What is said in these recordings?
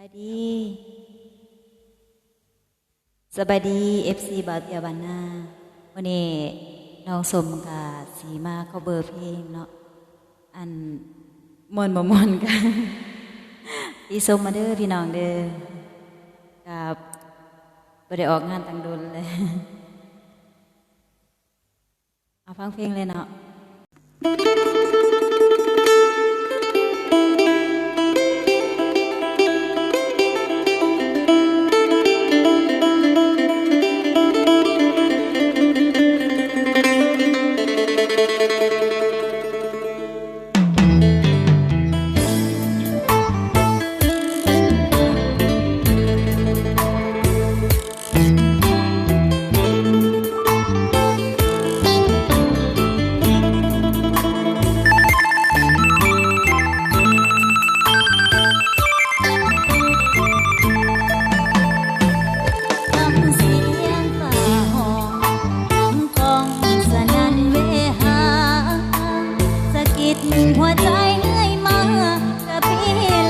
บายดีสบายดีเอฟซีบาเตียบานนาวันนี้น้องสมกับสีมาเขาเบอร์เพลงเนาะอันมวนบ่มวนกันพี่สมมาเด้อพี่น้องเด้อกับบ่ได้ออกงานตังโดนเลยเอาฟังเพลงเลยเนาะ ดหัวใจเมื่อยมากับพี่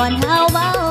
còn hao bao